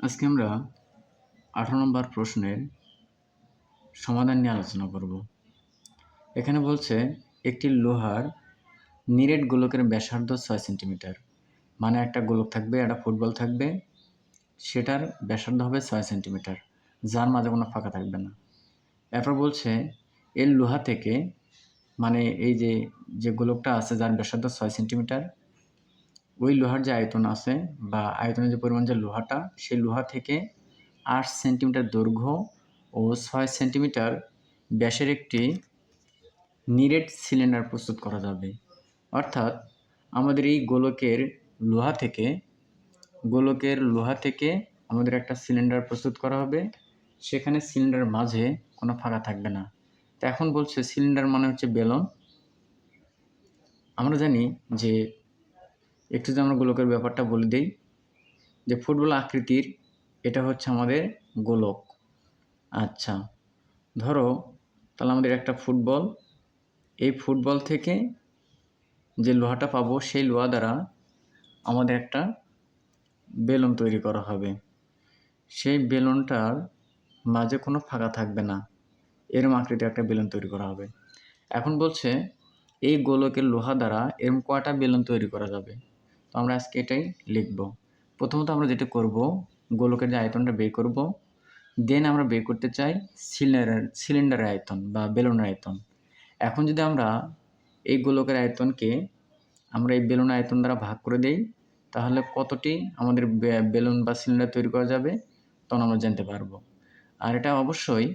আজকে আমরা আঠারো নম্বর প্রশ্নের সমাধান নিয়ে আলোচনা করব। এখানে বলছে, একটি লোহার নিরেট গোলকের ব্যাসার্ধ ছয় সেন্টিমিটার। মানে একটা গোলক থাকবে, একটা ফুটবল থাকবে, সেটার ব্যাসার্ধ হবে ছয় সেন্টিমিটার, যার মাঝে কোনো ফাঁকা থাকবে না। এরপর বলছে, এর লোহা থেকে মানে এই যে যে গোলকটা আছে, যার ব্যাসার্ধ ছয় সেন্টিমিটার ওই লোহার যে আয়তন আছে বা আয়তনের যে পরিমাণ যে লোহাটা, সেই লোহা থেকে আট সেন্টিমিটার দৈর্ঘ্য ও ছয় সেন্টিমিটার ব্যাসের একটি নিরেট সিলিন্ডার প্রস্তুত করা যাবে। অর্থাৎ আমাদের এই গোলকের লোহা থেকে, গোলকের লোহা থেকে আমাদের একটা সিলিন্ডার প্রস্তুত করা হবে। সেখানে সিলিন্ডার মাঝে কোনো ফাঁকা থাকবে না। তো এখন বলছে সিলিন্ডার মানে হচ্ছে বেলন। আমরা জানি যে একটু যদি আমরা গোলকের ব্যাপারটা বলে দিই, যে ফুটবল আকৃতির, এটা হচ্ছে আমাদের গোলক। আচ্ছা ধরো তাহলে আমাদের একটা ফুটবল, এই ফুটবল থেকে যে লোহাটা পাবো, সেই লোহা দ্বারা আমাদের একটা বেলুন তৈরি করা হবে। সেই বেলুনটার মাঝে কোনো ফাঁকা থাকবে না। এরম আকৃতির একটা বেলুন তৈরি করা হবে। এখন বলছে, এই গোলকের লোহা দ্বারা এরম কয়টা বেলুন তৈরি করা যাবে? তো আমরা আজকে এটাই লিখব। প্রথমত আমরা যেটা করব, গোলকের যে আয়তনটা বের করব দেন আমরা বের করতে চাই সিলিন্ডার সিলিন্ডারের আয়তন বা বেলুনের আয়তন। এখন যদি আমরা এই গোলকের আয়তনকে আমরা এই বেলুন আয়তন দ্বারা ভাগ করে দেই, তাহলে কতটি আমাদের বেলুন বা সিলিন্ডার তৈরি করা যাবে, তখন আমরা জানতে পারব। আর এটা অবশ্যই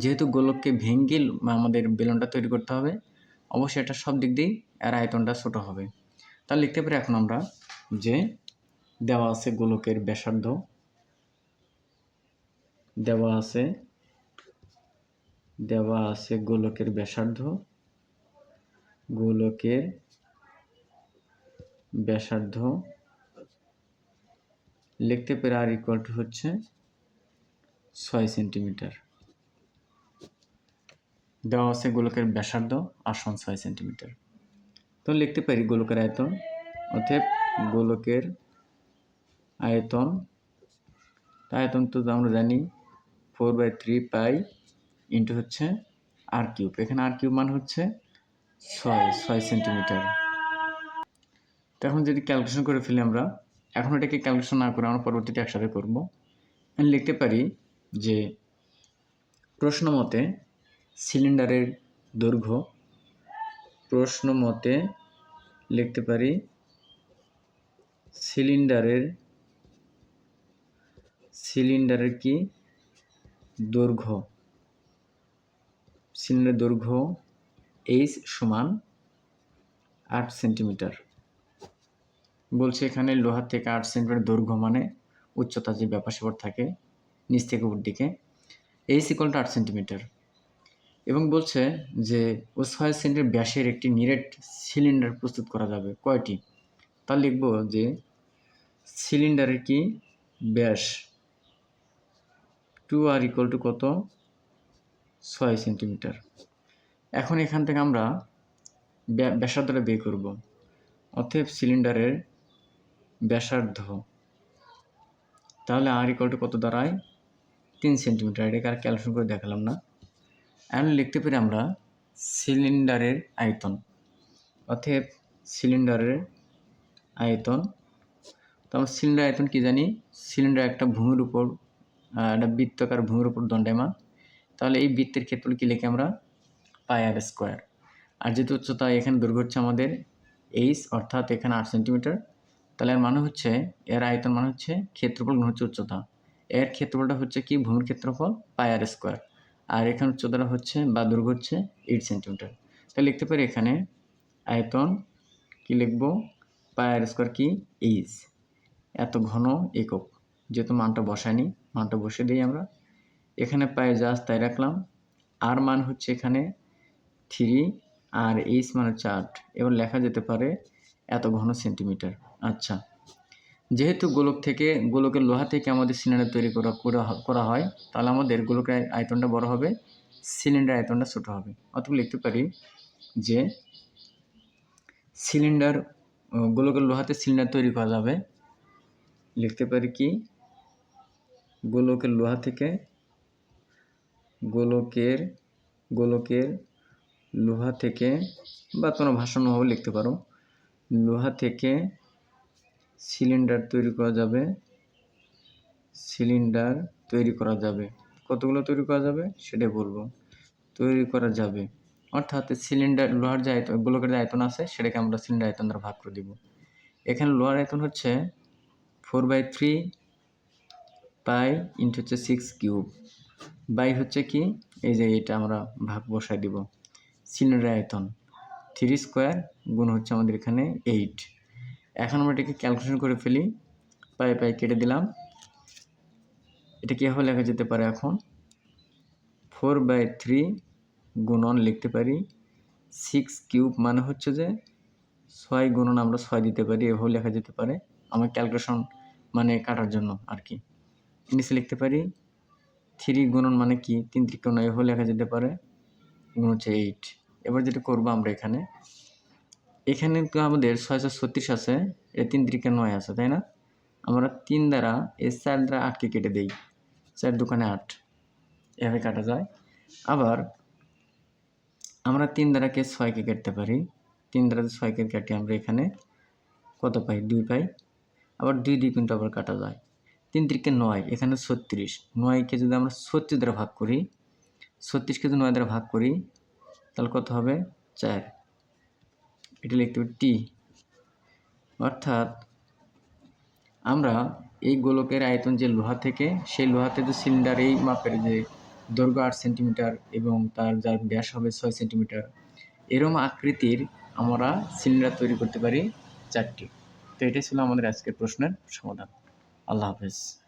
যেহেতু গোলককে ভেঙ্গে আমাদের বেলুনটা তৈরি করতে হবে, অবশ্যই এটা সব দিক দিয়েই এর আয়তনটা ছোট হবে। তাহলে লিখতে পারি এখন আমরা যে দেওয়া আছে গোলকের ব্যাসার্ধ। দেওয়া আছে দেওয়া আছে গোলকের ব্যাসার্ধ। গোলকের ব্যাসার্ধ লিখতে পেরে আর ইকুয়াল টু হচ্ছে ছয় সেন্টিমিটার। দেওয়া আছে গোলকের ব্যাসার্ধ আসন ছয় সেন্টিমিটার। তো লিখতে পারি গোলকের আয়তন? অতএব গোলকের আয়তন আয়তন তো আমরা জানি four by three pi into হচ্ছে আর কিউব এখানে আর কিউব মান হচ্ছে ছয় ছয় সেন্টিমিটার তো এখন যদি ক্যালকুলেশন করে ফেলি আমরা, এখন এটাকে ক্যালকুলেশন না করে আমরা পরবর্তীতে একসাথে করব। আমি লিখতে পারি যে প্রশ্ন মতে সিলিন্ডারের দৈর্ঘ্য প্রশ্ন মতে লিখতে পারি, সিলিন্ডারের সিলিন্ডারের কি দৈর্ঘ্য? সিলিন্ডারের দৈর্ঘ্য এইচ সমান আট সেন্টিমিটার। বলছে এখানে লোহার থেকে আট সেন্টিমিটার দৈর্ঘ্য মানে উচ্চতা যে ব্যাপার স্যাপার থাকে, নিচ থেকে উপর দিকে এইচ ইকুয়াল টু আট সেন্টিমিটার। এবং বলছে যে ও ছয় সেন্টিমিটার ব্যাসের একটি নিরেট সিলিন্ডার প্রস্তুত করা যাবে। কয়টি? তা লিখব যে সিলিন্ডারের কি? ব্যাস টু আর ইকুয়াল টু কত? ছয় সেন্টিমিটার। এখন এখান থেকে আমরা ব্যাস- ব্যাসার্ধটা বের করব। অতএব সিলিন্ডারের ব্যাসার্ধ তাহলে আর ইকুয়াল টু কত দাঁড়ায়? তিন সেন্টিমিটার। এটাকে আর ক্যালকুলেশন করে দেখালাম না। এখন লিখতে পারি আমরা সিলিন্ডারের আয়তন, অতএব সিলিন্ডারের আয়তন। তো আমরা সিলিন্ডার আয়তন কি জানি? সিলিন্ডার একটা ভূমির উপর একটা বৃত্তাকার ভূমির উপর দণ্ডায়মান। তাহলে এই বৃত্তের ক্ষেত্রে কি লিখি আমরা? পাই আর স্কোয়ার। আর যেহেতু উচ্চতা এখানে দৈর্ঘ্য হচ্ছে আমাদের এইচ, অর্থাৎ এখানে আট সেন্টিমিটার। তাহলে এর মানে হচ্ছে, এর আয়তন মানে হচ্ছে ক্ষেত্রফল হচ্ছে উচ্চতা। এর ক্ষেত্রফলটা হচ্ছে কি? ভূমির ক্ষেত্রফল পাই আর স্কোয়ার। আর এখানে উচ্চতাটা হচ্ছে বা দৈর্ঘ্য হচ্ছে এইট সেন্টিমিটার তাহলে লিখতে পারি এখানে আয়তন কি লিখব? পাই আর স্কোয়ার কি? এইচ এত ঘন একক, যেহেতু মানটা বসায়নি, মানটা বসে দিই আমরা। এখানে পায়ে জাস্ট তাই রাখলাম। আর মান হচ্ছে এখানে থ্রি আর এইচ মান হচ্ছে আট এবার লেখা যেতে পারে এত ঘন সেন্টিমিটার আচ্ছা। যেহেতু গোলক থেকে, গোলকের লোহা থেকে আমাদের সিলিন্ডার তৈরি করা করা হয়, তাহলে আমাদের গোলকের আয়তনটা বড় হবে সিলিন্ডার আয়তনটা ছোট হবে। অথবা লিখতে পারি যে সিলিন্ডার গোলকের লোহাতে সিলিন্ডার তৈরি করা যাবে। লিখতে পারি কি? গোলকের লোহা থেকে গোলকের গোলকের লোহা থেকে বা তোমরা ভাষানুভাবে লিখতে পারো। লোহা থেকে সিলিন্ডার তৈরি করা যাবে। সিলিন্ডার তৈরি করা যাবে। কতগুলো তৈরি করা যাবে সেটাই বলব। তৈরি করা যাবে। অর্থাৎ সিলিন্ডার, লোহার যে আয়তন গোলকের যে আয়তন আছে সেটাকে আমরা সিলিন্ডার আয়তন দ্বারা ভাগ করে দিব। এখানে লোহার আয়তন হচ্ছে four by three pi into হচ্ছে সিক্স কিউব। বাই হচ্ছে কি? এই যে এটা আমরা ভাগ বসাই দিব। সিলিন্ডার আয়তন থ্রি স্কোয়ার গুণ হচ্ছে আমাদের এখানে এইট। এখন আমরা এটাকে ক্যালকুলেশন করে ফেলি। পায়ে পায়ে কেটে দিলাম। এটা কীভাবে লেখা যেতে পারে এখন? ফোর বাই থ্রি গুণন লিখতে পারি। সিক্স কিউব মানে হচ্ছে যে ছয় গুণন আমরা ছয় দিতে পারি, এভাবে লেখা যেতে পারে। আমার ক্যালকুলেশন মানে কাটার জন্য আর কি। নিচে লিখতে পারি থ্রি গুণন মানে কি? তিন ত্রিকোণ এভাবে লেখা যেতে পারে। গুণ হচ্ছে এইট এবার যেটা করব আমরা এখানে এখানে তো আমাদের ছয়শো ছত্রিশ আছে এ তিন ত্রিকে নয় আছে, তাই না? আমরা তিন দ্বারা এ চার দ্বারা আটকে কেটে দিই, চার দোকানে আট। এভাবে কাটা যায়। আবার আমরা তিন দ্বারাকে ছয়কে কাটতে পারি, তিন দ্বারা ছয়কে কাটি আমরা এখানে কত পাই? দুই পাই। আবার দুই দুই কিন্তু আবার কাটা যায়। তিন তিরিকে নয়, এখানে ছত্রিশ। নয়কে যদি আমরা ছত্রিশ দ্বারা ভাগ করি, ছত্রিশকে যদি নয় দ্বারা ভাগ করি, তাহলে কত হবে? চার। এটা লিখতে হবে টি। অর্থাৎ আমরা এই গোলকের আয়তন যে লোহা থেকে, সেই লোহাতে যে সিলিন্ডার এই মাপের যে দৈর্ঘ্য আট সেন্টিমিটার এবং তার যার ব্যাস হবে ছয় সেন্টিমিটার এরম আকৃতির আমরা সিলিন্ডার তৈরি করতে পারি চারটি। তো এটাই ছিল আমাদের আজকের প্রশ্নের সমাধান। আল্লাহ হাফেজ।